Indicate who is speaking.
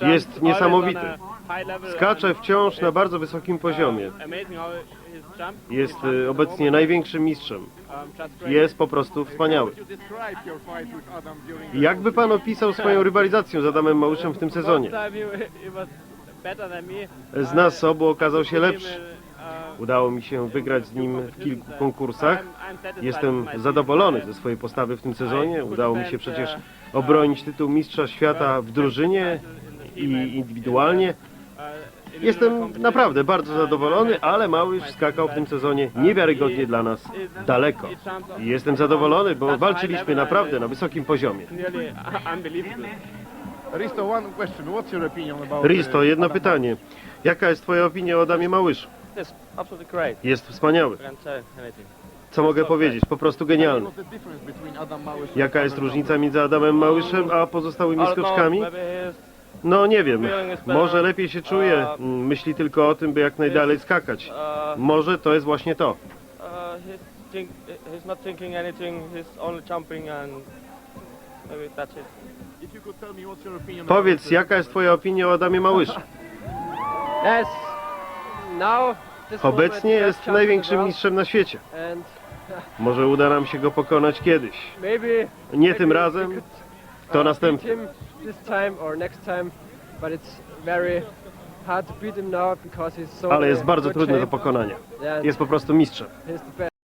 Speaker 1: Jest niesamowity. Skacze wciąż na bardzo wysokim poziomie. Jest y, obecnie największym mistrzem. Jest po prostu wspaniały. Jakby pan opisał swoją rywalizację z Adamem Małyszem w tym sezonie? Z nas obu okazał się lepszy. Udało mi się wygrać z nim w kilku konkursach. Jestem zadowolony ze swojej postawy w tym sezonie. Udało mi się przecież obronić tytuł mistrza świata w drużynie i indywidualnie. Jestem naprawdę bardzo zadowolony, ale Małysz skakał w tym sezonie niewiarygodnie dla nas daleko. I jestem zadowolony, bo walczyliśmy naprawdę na wysokim poziomie.
Speaker 2: Risto,
Speaker 1: jedno pytanie. Jaka jest twoja opinia o Adamie Małyszu?
Speaker 3: It's absolutely great.
Speaker 1: Jest wspaniały.
Speaker 3: I can't say anything.
Speaker 1: Co mogę powiedzieć? Po prostu genialny. Jaka jest różnica między Adamem Małyszem a pozostałymi
Speaker 3: I don't know,
Speaker 1: skoczkami?
Speaker 3: maybe
Speaker 1: No nie wiem. Może lepiej się czuje. Mm, Myśli tylko o tym, by jak najdalej skakać.
Speaker 3: uh,
Speaker 1: Może to jest właśnie to.
Speaker 3: uh, he's, think, he's not thinking anything, he's only jumping and maybe that's it.
Speaker 2: If you could tell me what's your opinion
Speaker 1: Powiedz, jaka jest twoja opinia o Adamie Małyszu?
Speaker 4: Yes. Now
Speaker 1: Obecnie jest największym mistrzem na świecie. Może uda nam się go pokonać kiedyś. Nie tym razem, to
Speaker 4: so
Speaker 1: Ale jest bardzo trudny do pokonania. Jest po prostu mistrzem.